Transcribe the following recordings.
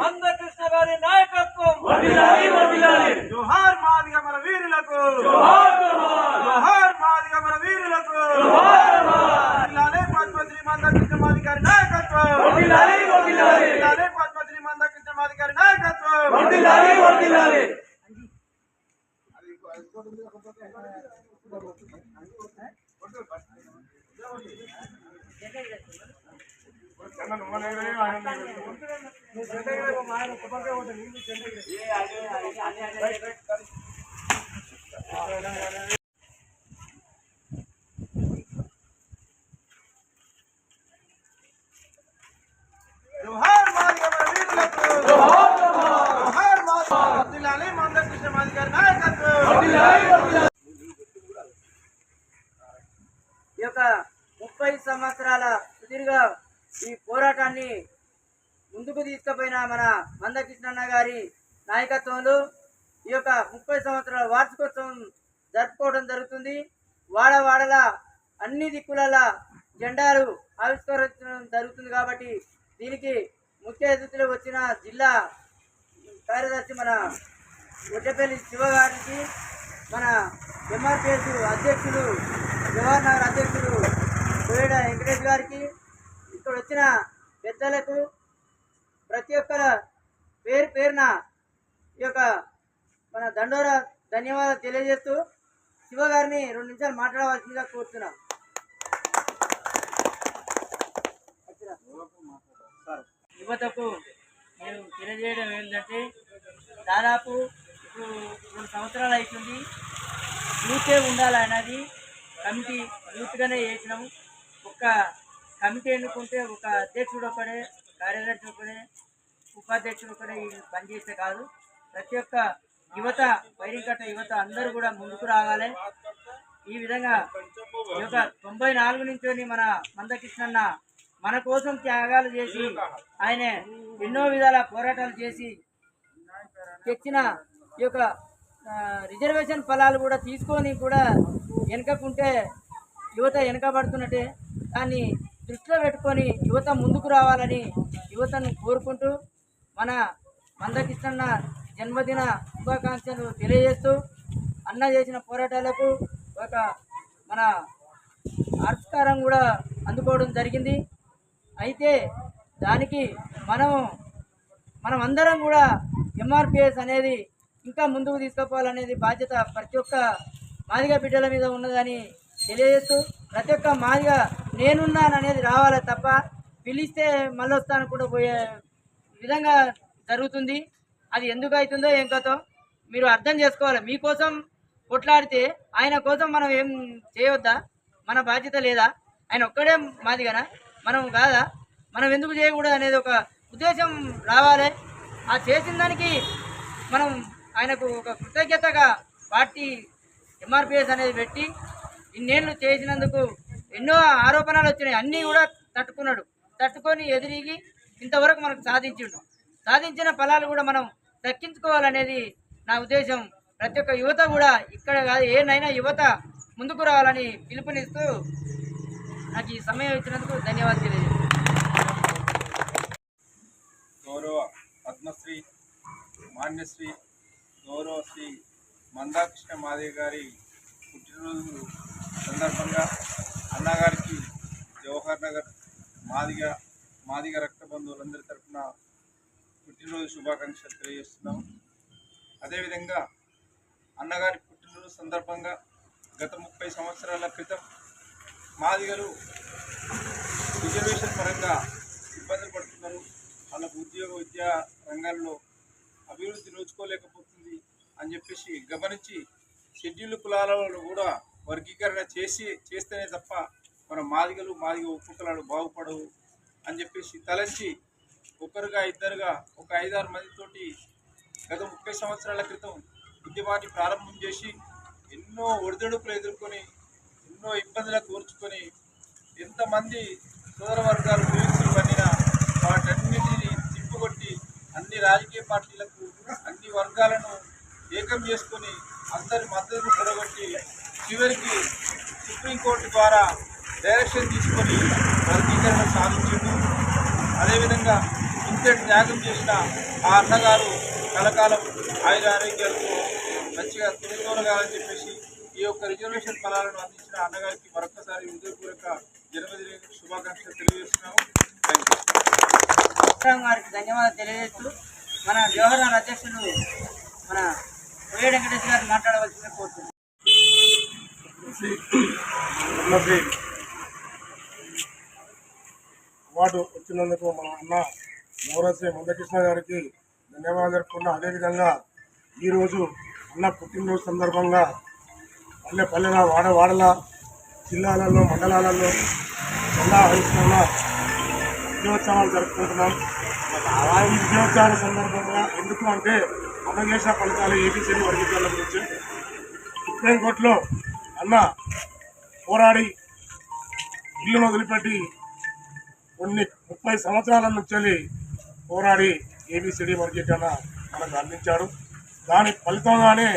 మందకృష్ణ గారి నాయకత్వం జోహార్ మాదిగ మన వీరులకు జోహార్ ముప్పై సంవత్సరాల సుదీర్ఘ ఈ పోరాటాన్ని ముందుకు తీసుకుపోయిన మన మందకృష్ణన్న గారి నాయకత్వంలో ఈ యొక్క ముప్పై సంవత్సరాల వార్షికోత్సవం జరుపుకోవడం జరుగుతుంది. వాడ వాడల అన్ని దిక్కుల జెండాలు ఆవిష్కరించడం జరుగుతుంది కాబట్టి దీనికి ముఖ్య అతిథులు వచ్చిన జిల్లా కార్యదర్శి మన ఒడ్డపల్లి శివ గారికి మన ఎంఆర్పిఎస్ అధ్యక్షులు జవహర్ నగర్ అధ్యక్షులు కోయడ వెంకటేష్ గారికి ఇక్కడ వచ్చిన పెద్దలకు ప్రతి ఒక్కరు పేరు పేరున ఈ యొక్క మన దండోర ధన్యవాదాలు తెలియజేస్తూ శివ గారిని రెండు నిమిషాలు మాట్లాడవలసిందిగా కోరుతున్నాం. యువతకు నేను తెలియజేయడం ఏంటంటే దాదాపు ఇప్పుడు రెండు సంవత్సరాలు అవుతుంది. యూతే ఉండాలన్నది కమిటీ యూత్గానే చేసినాము. ఒక కమిటీ ఎన్నుకుంటే ఒక అధ్యక్షుడు ఒకడే కార్యదర్శి ఒకడే ఉపాధ్యక్షుడు కూడా పనిచేస్తే కాదు. ప్రతి ఒక్క యువత పైరికట్ట యువత అందరూ కూడా ముందుకు రావాలి. ఈ విధంగా ఈ యొక్క తొంభై నాలుగు నుంచి మన మందకృష్ణన్న మన కోసం త్యాగాలు చేసి ఆయన ఎన్నో విధాల పోరాటాలు చేసి తెచ్చిన ఈ యొక్క రిజర్వేషన్ ఫలాలు కూడా తీసుకొని కూడా వెనకకుంటే యువత వెనకబడుతున్నట్టే. దాన్ని దృష్టిలో పెట్టుకొని యువత ముందుకు రావాలని యువతను కోరుకుంటూ మన మందకృష్ణన్న జన్మదిన శుభాకాంక్షలు తెలియజేస్తూ అన్న చేసిన పోరాటాలకు ఒక మన ఆవిష్కారం కూడా అందుకోవడం జరిగింది. అయితే దానికి మనం మనం అందరం కూడా ఎంఆర్పిఎస్ అనేది ఇంకా ముందుకు తీసుకుపోవాలనేది బాధ్యత ప్రతి ఒక్క మాదిగ బిడ్డల మీద ఉన్నదని తెలియజేస్తూ ప్రతి ఒక్క మాదిగ నేనున్నాననేది రావాలి తప్ప పిలిస్తే మళ్ళీ వస్తాను కూడా పోయే విధంగా జరుగుతుంది? అది ఎందుకు అవుతుందో ఏం కథో మీరు అర్థం చేసుకోవాలి. మీకోసం కొట్లాడితే ఆయన కోసం మనం ఏం చేయవద్దా మన బాధ్యత లేదా? ఆయన ఒక్కడే మాదిగనా మనం కాదా? మనం ఎందుకు చేయకూడదు అనేది ఒక ఉద్దేశం రావాలి. ఆ చేసిన దానికి మనం ఆయనకు ఒక కృతజ్ఞతగా పార్టీ ఎంఆర్పిఎస్ అనేది పెట్టి ఇన్నేళ్ళు చేసినందుకు ఎన్నో ఆరోపణలు వచ్చినాయి. అన్నీ కూడా తట్టుకున్నాడు. తట్టుకొని ఎదిరిగి ఇంతవరకు మనకు సాధించిండు. సాధించిన ఫలాలు కూడా మనం దక్కించుకోవాలనేది నా ఉద్దేశం. ప్రతి ఒక్క యువత కూడా ఇక్కడ కాదు ఏనైనా యువత ముందుకు రావాలని పిలుపునిస్తూ నాకు ఈ సమయం ఇచ్చినందుకు ధన్యవాదాలు తెలియజేస్తాను గౌరవ పద్మశ్రీ మాన్యశ్రీ గౌరవ శ్రీ మందాకృష్ణ మాదేవి గారి పుట్టినరోజు సందర్భంగా అన్నగారికి జవహర్ నగర్ మాదిగ మాదిగ రక్త బంధువులందరి తరఫున పుట్టినరోజు శుభాకాంక్షలు తెలియజేస్తున్నాం. అదేవిధంగా అన్నగారి పుట్టినరోజు సందర్భంగా గత ముప్పై సంవత్సరాల క్రితం మాదిగలు రిజర్వేషన్ పరంగా ఇబ్బందులు పడుతున్నారు. వాళ్ళకు ఉద్యోగ విద్యా రంగాల్లో అభివృద్ధి నోచుకోలేకపోతుంది అని చెప్పేసి గమనించి షెడ్యూల్ కులాలలో కూడా వర్గీకరణ చేసి చేస్తేనే తప్ప మన మాదిగలు మాదిగ ఉపకులాలు బాగుపడవు. అని చెప్పేసి తలంచి ఒకరుగా ఇద్దరుగా ఒక ఐదారు మందితోటి గత ముప్పై సంవత్సరాల క్రితం ఉద్యమాన్ని ప్రారంభం చేసి ఎన్నో ఒడిదొడుకులు ఎదుర్కొని ఎన్నో ఇబ్బందులకు కోర్చుకొని ఎంతమంది సోదర వర్గాలు పోలీసులు పడినా వాటన్నిటిని తిప్పుకొట్టి అన్ని రాజకీయ పార్టీలకు అన్ని వర్గాలను ఏకం చేసుకొని అందరి మద్దతును కూడగొట్టి చివరికి సుప్రీంకోర్టు ద్వారా డైరెక్షన్ తీసుకొని వర్గీకరణ సాధించిండు అదేవిధంగా ఇంత గుండెని త్యాగం చేసిన ఆ అన్నగారు కలకాలం ఆయుర ఆరోగ్యాలతో మంచిగా తొలగాలని చెప్పేసి ఈ యొక్క రిజర్వేషన్ ఫలాలను అందించిన అన్నగారికి మరొకసారి హృదయపూర్వక జన్మదిన శుభాకాంక్షలు తెలియజేస్తున్నాము. థ్యాంక్ యూ విక్రమ్ గారికి ధన్యవాదాలు తెలియజేస్తూ మన జవహర్లాల్ అధ్యక్షులు మన కోయ వెంకటేష్ గారు మాట్లాడవలసిందిగా కోరుతున్నాను ఉన్నది అవార్డు వచ్చినందుకు మన అన్న నవరసే మందకృష్ణ గారికి ధన్యవాదాలు జరుపుకున్నా అదేవిధంగా ఈరోజు అన్న పుట్టినరోజు సందర్భంగా పల్లె పల్లెల వాడ వాడల జిల్లాలలో మండలాలలో జిల్లా హరిస్తున్న విజయోత్సవాలు జరుపుకుంటున్నాం. ఈ విజయోత్సవాల సందర్భంగా ఎందుకు అంటే అన్న చేసిన ఫలితాలు ఏపీసీని వర్గీకరణ గురించి. సుప్రీంకోర్టులో అన్న పోరాడి ఇల్లును వదిలిపెట్టి కొన్ని ముప్పై సంవత్సరాల నుంచి పోరాడి ఏబిసిడి వర్గీకరణ మనకు అందించాడు దాని ఫలితంగానే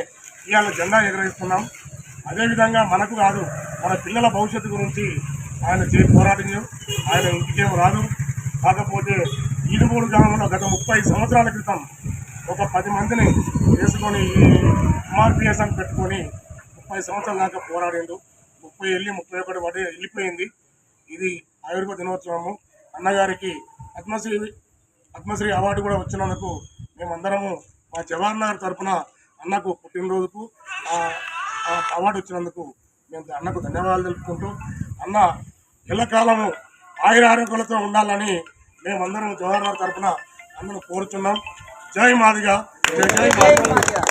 ఇవాళ జెండా ఎగరేస్తున్నాం. అదేవిధంగా మనకు కాదు మన పిల్లల భవిష్యత్తు గురించి ఆయన చే పోరాటం ఆయన ఇంటికేం రాదు. కాకపోతే ఈడుగూడు గ్రామంలో గత ముప్పై సంవత్సరాల క్రితం ఒక పది మందిని వేసుకొని ఎంఆర్పిఎస్ అని పెట్టుకొని ముప్పై సంవత్సరాల దాకా పోరాడిండు. ముప్పై వెళ్ళి ముప్పై ఒకటి పడి వెళ్ళిపోయింది. ఇది ఆయుర్వేద దినోత్సవము. అన్నగారికి పద్మశ్రీ పద్మశ్రీ అవార్డు కూడా వచ్చినందుకు మేమందరము మా జవహర్ నగర్ తరఫున అన్నకు పుట్టినరోజుకు అవార్డు వచ్చినందుకు మేము అన్నకు ధన్యవాదాలు తెలుపుకుంటూ అన్న ఎల్లకాలము ఆయుర ఆరోగ్యాలతో ఉండాలని మేమందరం జవహర్ నగర్ తరఫున అందరం కోరుచున్నాం. జై మాదిగా జై జై మాదిగా.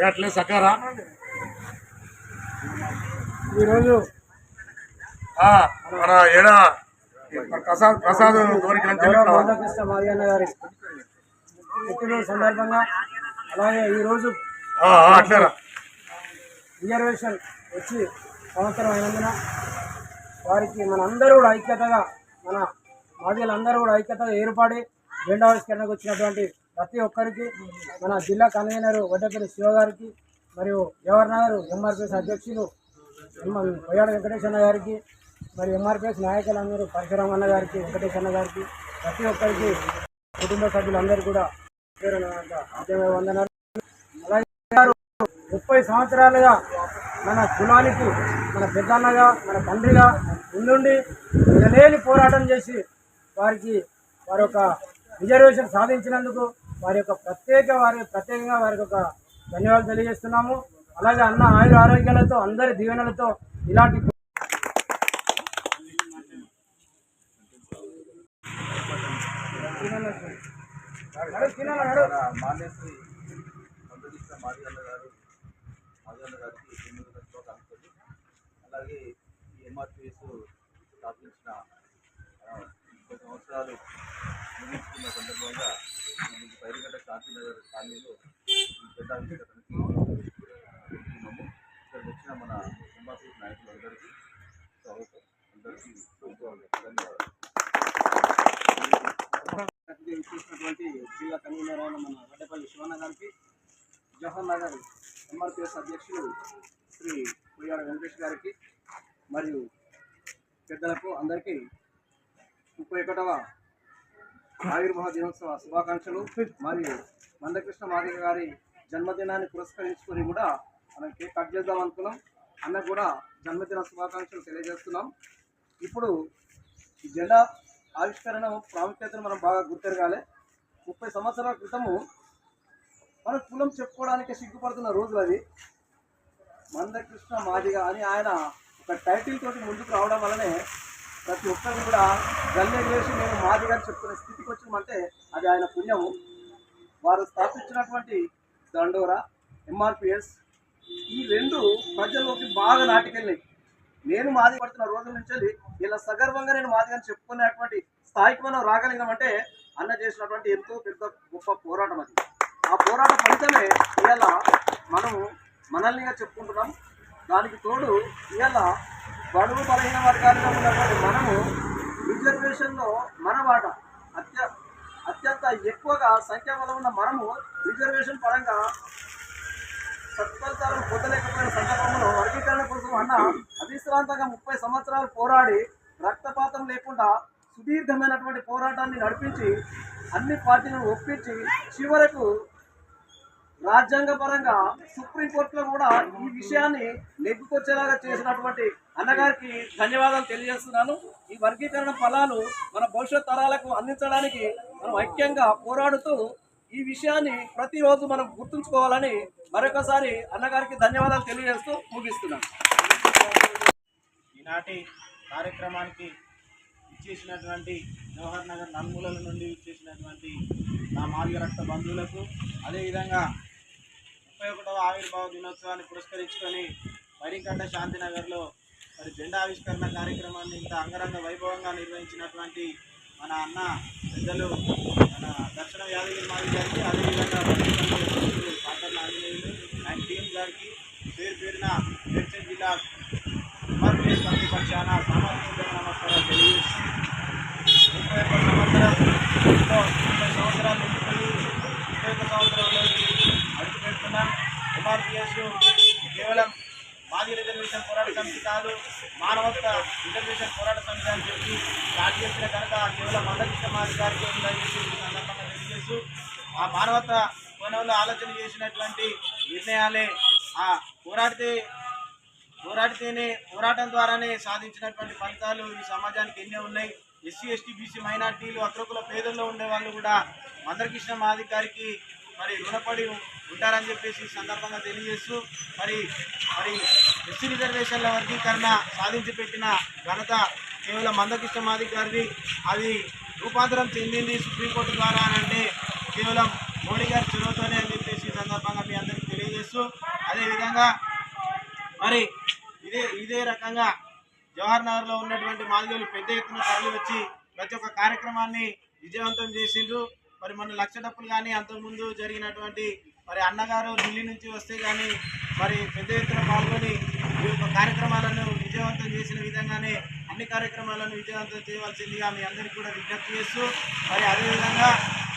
అట్లే సకారా? ఈరోజు మన ఏడ? ప్రసాద్ ప్రసాద్ కోరిక అని చెప్పి మాదిగన్న గారి పుట్టినరోజు సందర్భంగా అలాగే ఈరోజు రిజర్వేషన్ వచ్చి సంవత్సరం అయినందున వారికి మనందరూ కూడా ఐక్యతగా మన మాదిగలందరూ కూడా ఐక్యతగా ఏర్పడి జెండావిష్కరణకు వచ్చినటువంటి ప్రతి ఒక్కరికి మన జిల్లా కన్వీనర్ వడ్డపల్లి శివ గారికి మరియు జవహర్ నగర్ ఎంఆర్పిఎస్ అధ్యక్షులు కొయ్యాడ వెంకటేశ్వర గారికి మరి ఎంఆర్పిఎస్ నాయకులందరూ పరశురామ్ అన్న గారికి వెంకటేశ్వర గారికి ప్రతి ఒక్కరికి కుటుంబ సభ్యులందరూ కూడా వందనాలు. అలాగే ముప్పై సంవత్సరాలుగా మన కులానికి మన పెద్దన్నగా మన తండ్రిగా ఉండుండి వినలేని పోరాటం చేసి వారికి వారి యొక్క రిజర్వేషన్ సాధించినందుకు వారి యొక్క ప్రత్యేక వారి ప్రత్యేకంగా వారికి ఒక ధన్యవాదాలు తెలియజేస్తున్నాము. అలాగే అన్న ఆయుర ఆరోగ్యాలతో అందరి దీవెనలతో ఇలాంటి మాన్యశ్రీ గారు మాదిగన్న గారికి ఎనిమిది లక్షల కానుకలు అలాగే ఈ ఎంఆర్పిఎస్ స్థాపించిన ముప్పై సంవత్సరాలు ముగించుకున్న సందర్భంగా ఈ పైరుగడ్డ శాంతినగర్ కాలనీలో ఈ పెద్ద ఆవిష్కరణకి ఉంటున్నాము ఇక్కడికి వచ్చిన మన ఎంఆర్పిఎస్ నాయకులందరికీ స్వాగతం అందరికీ ధన్యవాదాలు చూసినటువంటి జిల్లా కన్వీనర్ అయిన మన వడ్డపల్లి శివన్న గారికి జవహర్ నగర్ ఎంఆర్పిఎస్ అధ్యక్షులు శ్రీ కొయ్యాడ వెంకటేష్ గారికి మరియు పెద్దలకు అందరికీ ముప్పై ఒకటవ ఆవిర్భావ దినోత్సవ శుభాకాంక్షలు. మరియు మందకృష్ణ మాదిక గారి జన్మదినాన్ని పురస్కరించుకొని కూడా మనం కేక్ కట్ చేద్దాం అనుకున్నాం. అన్న కూడా జన్మదిన శుభాకాంక్షలు తెలియజేస్తున్నాం. ఇప్పుడు ఈ జెండా ఆవిష్కరణ ప్రాముఖ్యతను మనం బాగా గుర్తెరగాలి. ముప్పై సంవత్సరాల క్రితము మన కులం చెప్పుకోవడానికి సిగ్గుపడుతున్న రోజులు అది మందకృష్ణ మాదిగ అని ఆయన ఒక టైటిల్ తోటి ముందుకు రావడం వల్లనే ప్రతి ఒక్కరిని కూడా గల్లే చేసి నేను మాదిగ చెప్పుకునే స్థితికి వచ్చినామంటే అది ఆయన పుణ్యము. వారు స్థాపించినటువంటి దండోరా ఎంఆర్పిఎస్ ఈ రెండు ప్రజల్లోకి బాగా నాటికెళ్ళినాయి. నేను మాది పడుతున్న రోజుల నుంచి ఇలా సగర్వంగా నేను మాది చెప్పుకునేటువంటి స్థాయికి మనం రాగలిగినామంటే అన్న చేసినటువంటి ఎంతో పెద్ద గొప్ప పోరాటం అది. ఆ పోరాట ఫలితమే ఇవాళ మనము మనల్నిగా చెప్పుకుంటున్నాం. దానికి తోడు ఇవాళ బడుగు బలహీన వర్గాలుగా ఉన్నటువంటి మనము రిజర్వేషన్లో మన వాట అత్య అత్యంత ఎక్కువగా సంఖ్య వల్ల ఉన్న మనము రిజర్వేషన్ పరంగా సత్ఫలితాలను పొందలేకపోయిన సందర్భంలో వర్గీకరణ అన్న అవిశ్రాంతంగా ముప్పై సంవత్సరాలు పోరాడి రక్తపాతం లేకుండా సుదీర్ఘమైనటువంటి పోరాటాన్ని నడిపించి అన్ని పార్టీలను ఒప్పించి చివరకు రాజ్యాంగపరంగా సుప్రీంకోర్టులో కూడా ఈ విషయాన్ని నెగ్గుకొచ్చేలాగా చేసినటువంటి అన్నగారికి ధన్యవాదాలు తెలియజేస్తున్నాను. ఈ వర్గీకరణ ఫలాలు మన భవిష్యత్ తరాలకు అందించడానికి మనం ఐక్యంగా పోరాడుతూ ఈ విషయాన్ని ప్రతిరోజు మనం గుర్తుంచుకోవాలని మరొకసారి అన్నగారికి ధన్యవాదాలు తెలియజేస్తూ ముగిస్తున్నాను. ఈనాటి కార్యక్రమానికి ఇచ్చేసినటువంటి జవహర్ నగర్ నలుమూలల నుండి ఇచ్చేసినటువంటి నా మాదిగ రక్త బంధువులకు అదేవిధంగా ముప్పై ఒకటవ ఆవిర్భావ దినోత్సవాన్ని పురస్కరించుకొని మరికంట శాంతినగర్లో మరి జెండా ఆవిష్కరణ కార్యక్రమాన్ని ఇంత అంగరంగ వైభవంగా నిర్వహించినటువంటి మన అన్న పెద్దలు మన దర్శన యాదగిరి మాది గారికి అదేవిధంగా పాటర్ల ఆంజనేయులు అండ్ టీం గారికి పేరు పేరున మేడ్చల్ జిల్లా ఎంఆర్పిఎస్ పక్షాన సామాజిక నమస్కారాలు తెలియజేస్తూ ముప్పై ఒక్క సంవత్సరాలు ముప్పై సంవత్సరాలు నిండిపోయి ముప్పై ఒక్క సంవత్సరంలోకి అడుగు పెడుతున్నాం. ఎంఆర్పిఎస్ కేవలం ఆది రిజర్వేషన్ పోరాట సమితి కాదు మానవత్వ రిజర్వేషన్ పోరాట సమితి అని చెప్పి స్టార్ట్ చేసిన కనుక కేవలం మందకృష్ణ మాది గారికి ఉందని చెప్పి సందర్భంగా తెలియజేస్తూ ఆ మానవత్వ కోణంలో ఆలోచన చేసినటువంటి నిర్ణయాలే ఆ పోరాడితే పోరాడితేనే పోరాటం ద్వారానే సాధించినటువంటి ఫలితాలు ఈ సమాజానికి ఎన్నో ఉన్నాయి. ఎస్సీ ఎస్టీ బీసీ మైనార్టీలు అగ్రకుల పేదల్లో ఉండే వాళ్ళు కూడా మందరకృష్ణ మాధికారికి మరి రుణపడి ఉంటారని చెప్పేసి ఈ సందర్భంగా తెలియజేస్తూ మరి మరి ఎస్సీ రిజర్వేషన్ల వర్గీకరణ సాధించి పెట్టిన ఘనత కేవలం మందకృష్ణ గారిది. అది రూపాంతరం చెందింది సుప్రీంకోర్టు ద్వారా అని అంటే కేవలం మోడీ గారి చొరవతోనే అని చెప్పేసి సందర్భంగా మీ అందరికీ తెలియజేస్తూ అదేవిధంగా మరి ఇదే ఇదే రకంగా జవహర్ నగర్లో ఉన్నటువంటి మాదిగలు పెద్ద ఎత్తున తరలి వచ్చి ప్రతి ఒక్క కార్యక్రమాన్ని విజయవంతం చేసిండ్రు. మరి మన లక్ష డప్పులు కానీ అంతకుముందు జరిగినటువంటి మరి అన్నగారు ఢిల్లీ నుంచి వస్తే కానీ మరి పెద్ద ఎత్తున పాల్గొని ఈ యొక్క కార్యక్రమాలను విజయవంతం చేసిన విధంగానే అన్ని కార్యక్రమాలను విజయవంతం చేయవలసిందిగా మీ అందరికీ కూడా విజ్ఞప్తి చేస్తూ మరి అదేవిధంగా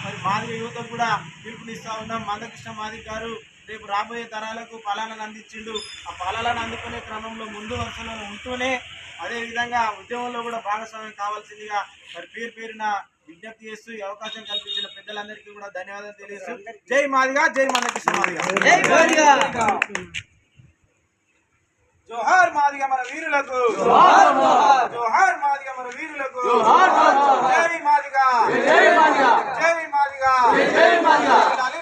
మరి మాదిరి యువతకు కూడా పిలుపునిస్తూ ఉన్నాం. మందకృష్ణ మాదిరి గారు రేపు రాబోయే తరాలకు ఫలాలను అందించిండు. ఆ ఫలాలను అందుకునే క్రమంలో ముందు వరుసలో ఉంటూనే అదేవిధంగా ఉద్యమంలో కూడా భాగస్వామ్యం కావాల్సిందిగా మరి పేరు పేరున విజ్ఞప్తి చేస్తూ ఈ అవకాశం కల్పించిన పెద్దలందరికీ కూడా ధన్యవాదాలు తెలియజేస్తూ జై మాదిగా జై మనకృష్ణ మాదిగా. జోహార్ మన వీరులకు. జోహార్ మాదిగ. మన వీరులకు. జై జై జై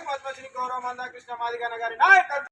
పద్మశ్రీ గౌరవ మందాకృష్ణ మాదిగా గారి నాయకత్వం.